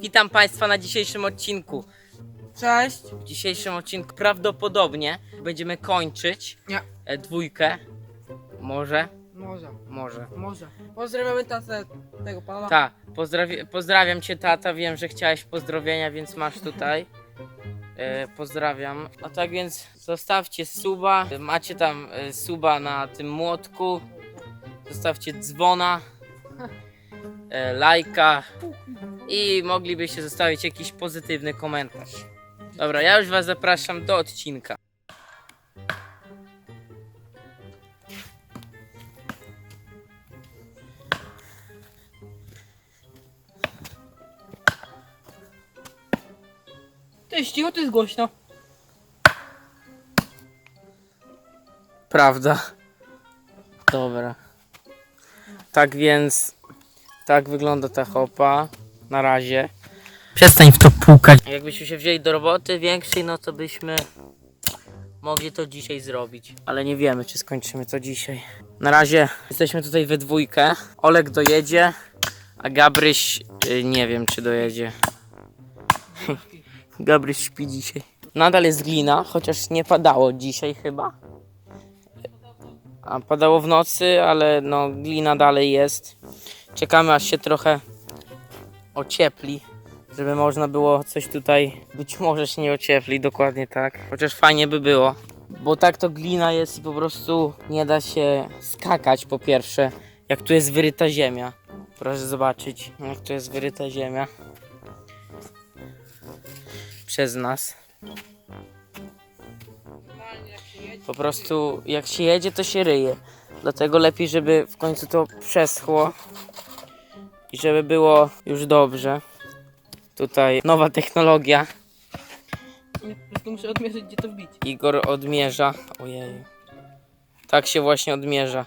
Witam Państwa na dzisiejszym odcinku. Cześć. W dzisiejszym odcinku prawdopodobnie będziemy kończyć Nie. e, dwójkę. Może, Może, może. może. Pozdrawiamy tatę tego pana. Ta, pozdrawi- pozdrawiam Cię tata, wiem, że chciałeś pozdrowienia, więc masz tutaj. E, pozdrawiam. A tak więc zostawcie suba, macie tam e, suba na tym młotku. Zostawcie dzwona, e, lajka i moglibyście zostawić jakiś pozytywny komentarz. Dobra, ja już Was zapraszam do odcinka. Jest cicho, to jest głośno. Prawda. Dobra. Tak więc, tak wygląda ta chopa. Na razie. Przestań w to pukać. Jakbyśmy się wzięli do roboty większej, no to byśmy mogli to dzisiaj zrobić. Ale nie wiemy, czy skończymy to dzisiaj. Na razie jesteśmy tutaj we dwójkę. Olek dojedzie, a Gabryś y, nie wiem, czy dojedzie. Gabryś śpi dzisiaj. Nadal jest glina, chociaż nie padało dzisiaj chyba. A padało w nocy, ale no glina dalej jest. Czekamy aż się trochę ociepli, żeby można było coś tutaj, być może się nie ociepli, dokładnie tak. Chociaż fajnie by było, bo tak to glina jest i po prostu nie da się skakać po pierwsze, jak tu jest wyryta ziemia. Proszę zobaczyć, jak tu jest wyryta ziemia. Przez nas. Po prostu jak się jedzie, to się ryje. Dlatego lepiej, żeby w końcu to przeschło i żeby było już dobrze. Tutaj nowa technologia. Po prostu muszę odmierzyć, gdzie to wbić. Igor odmierza. Ojej. Tak się właśnie odmierza.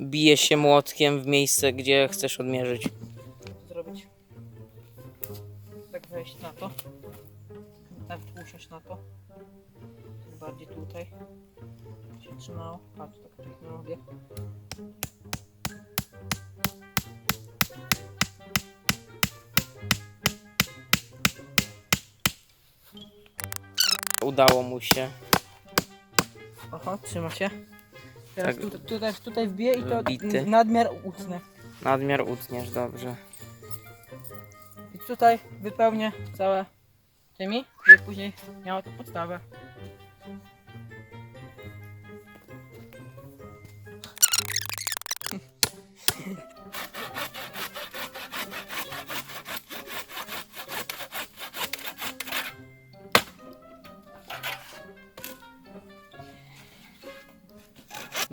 Bije się młotkiem w miejsce, gdzie chcesz odmierzyć. Co zrobić? Tak wejść na to. Tak usiąść na to. Bardziej tutaj. Się trzymało. Patrz, taka technologia. Udało mu się. Oho, trzyma się. Teraz Tak. tutaj, tutaj, tutaj wbiję i to Wbity. nadmiar utnę. Nadmiar utniesz, dobrze. I tutaj wypełnię całe tymi, żeby później miało to podstawę.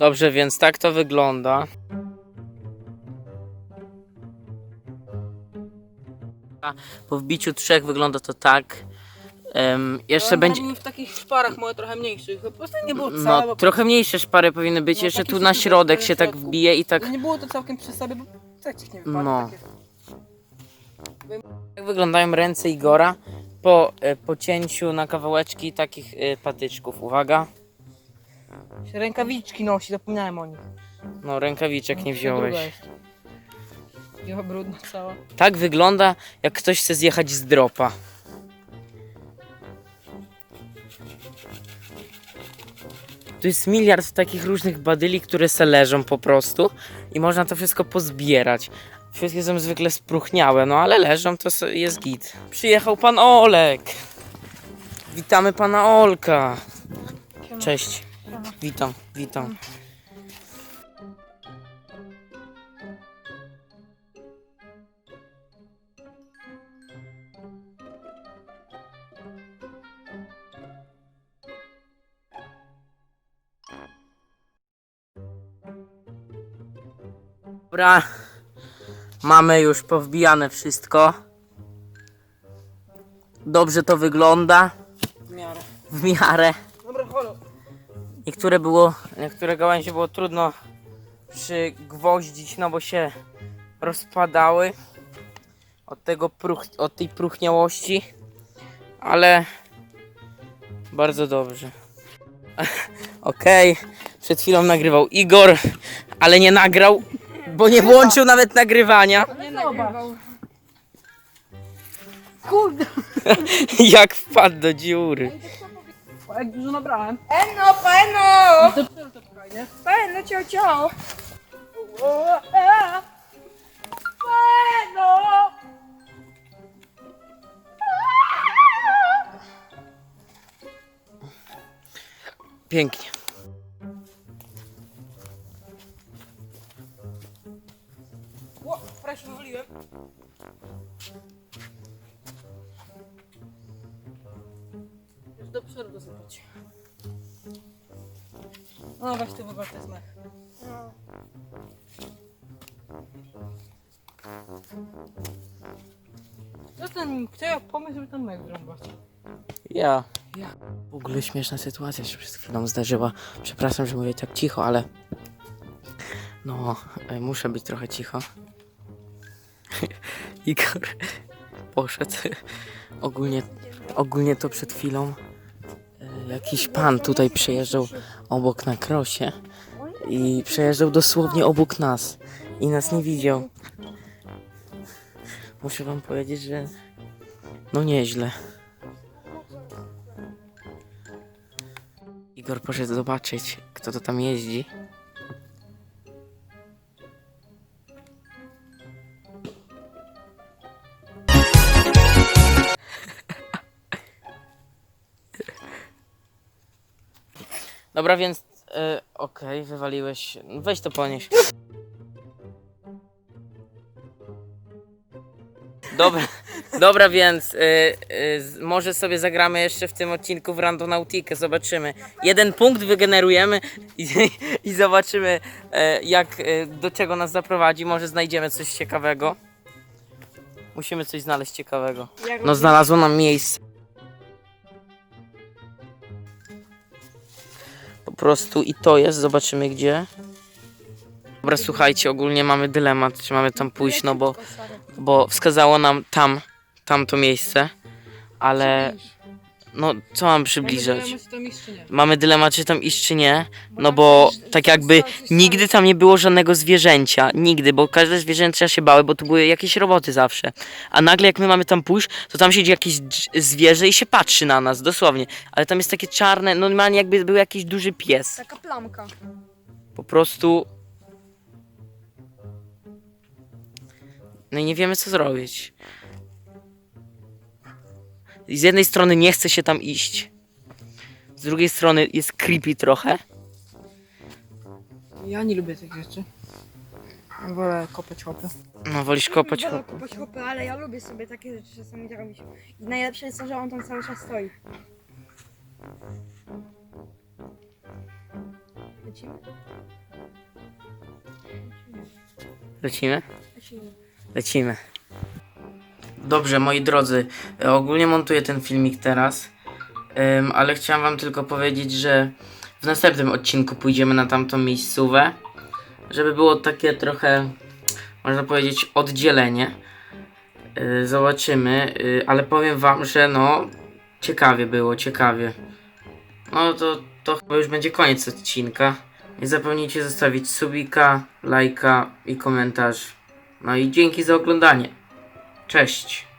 Dobrze, więc tak to wygląda. Po wbiciu trzech wygląda to tak. Em, jeszcze będzie. w takich szparach moje trochę mniejszych. Po prostu nie było całe, No, bo trochę mniejsze szpary powinny być. No, jeszcze tu na środek się tak środku. wbije i tak. nie było to całkiem przy sobie, bo tak nie wypadło. No. Takie. Jak wyglądają ręce Igora po e, pocięciu na kawałeczki takich e, patyczków. Uwaga. Się Rękawiczki nosi, zapomniałem o nich. No, rękawiczek nie wziąłeś. Druga. Wzięła brudna cała. Tak wygląda, jak ktoś chce zjechać z dropa. Tu jest miliard takich różnych badyli, które se leżą po prostu i można to wszystko pozbierać. Wszystkie są zwykle spruchniałe, no ale leżą, to se- jest git. Przyjechał pan Olek. Witamy pana Olka. Cześć. Witam, witam. Dobra. Mamy już powbijane wszystko. Dobrze to wygląda. W miarę. W miarę. Niektóre było, niektóre gałęzie było trudno przygwoździć, no bo się rozpadały od tego pruch, od tej próchniałości, ale bardzo dobrze. Okej, przed chwilą nagrywał Igor, ale nie nagrał, bo nie włączył nawet nagrywania. Nie nagrywał. Kurde! Jak wpadł do dziury. O, jak dużo nabrałem. Eno, peno! To fajnie. Peno, ciao, ciao! Peno! Pięknie. Do przodu dosypać. No weź ty w ogóle ten zmech. Co ten, kto miał pomysł, żeby ten mech wrąbać? Ja. Ja. W ogóle śmieszna sytuacja się przed chwilą zdarzyła. Przepraszam, że mówię tak cicho, ale. No, e, muszę być trochę cicho. Igor poszedł. Ogólnie, ogólnie to przed chwilą jakiś pan tutaj przejeżdżał obok na krosie i przejeżdżał dosłownie obok nas i nas nie widział. Muszę wam powiedzieć, że no nieźle. Igor poszedł zobaczyć, kto to tam jeździ. Dobra, więc e, okej, wywaliłeś. Weź to ponieś. Dobra, dobra więc y, y, z- może sobie zagramy jeszcze w tym odcinku w Randonautikę, zobaczymy. Jeden punkt wygenerujemy i, i zobaczymy e, jak, e, do czego nas zaprowadzi. Może znajdziemy coś ciekawego. Musimy coś znaleźć ciekawego. No znalazło nam miejsce. Prostu i to jest, zobaczymy gdzie. Dobra, słuchajcie, ogólnie mamy dylemat, czy mamy tam pójść, no bo bo wskazało nam tam, tamto miejsce, ale no co mam przybliżać? Mamy tam iść czy nie? Mamy dylemat, czy tam iść, czy nie, no bo tak jakby nigdy tam nie było żadnego zwierzęcia, nigdy, bo każde zwierzęcia się bały, bo tu były jakieś roboty zawsze, a nagle jak my mamy tam pójść, to tam siedzi jakieś dż- zwierzę i się patrzy na nas, dosłownie, ale tam jest takie czarne, normalnie jakby był jakiś duży pies, Taka plamka. po prostu... No i nie wiemy co zrobić. I z jednej strony nie chce się tam iść. Z drugiej strony jest creepy trochę. Ja nie lubię tych rzeczy. Wolę kopać hopy. No wolisz kopać. Wolę kopać hopy, ale ja lubię sobie takie rzeczy czasami robić. I najlepsze jest to, że on tam cały czas stoi. Lecimy? Lecimy? Lecimy. Lecimy. Dobrze, moi drodzy, e, ogólnie montuję ten filmik teraz, em, ale chciałem wam tylko powiedzieć, że w następnym odcinku pójdziemy na tamtą miejscówę, żeby było takie trochę, można powiedzieć, oddzielenie. E, Zobaczymy, e, ale powiem wam, że no, ciekawie było, ciekawie. No to, to chyba już będzie koniec odcinka. Nie zapomnijcie zostawić subika, lajka i komentarz. No i dzięki za oglądanie. Cześć.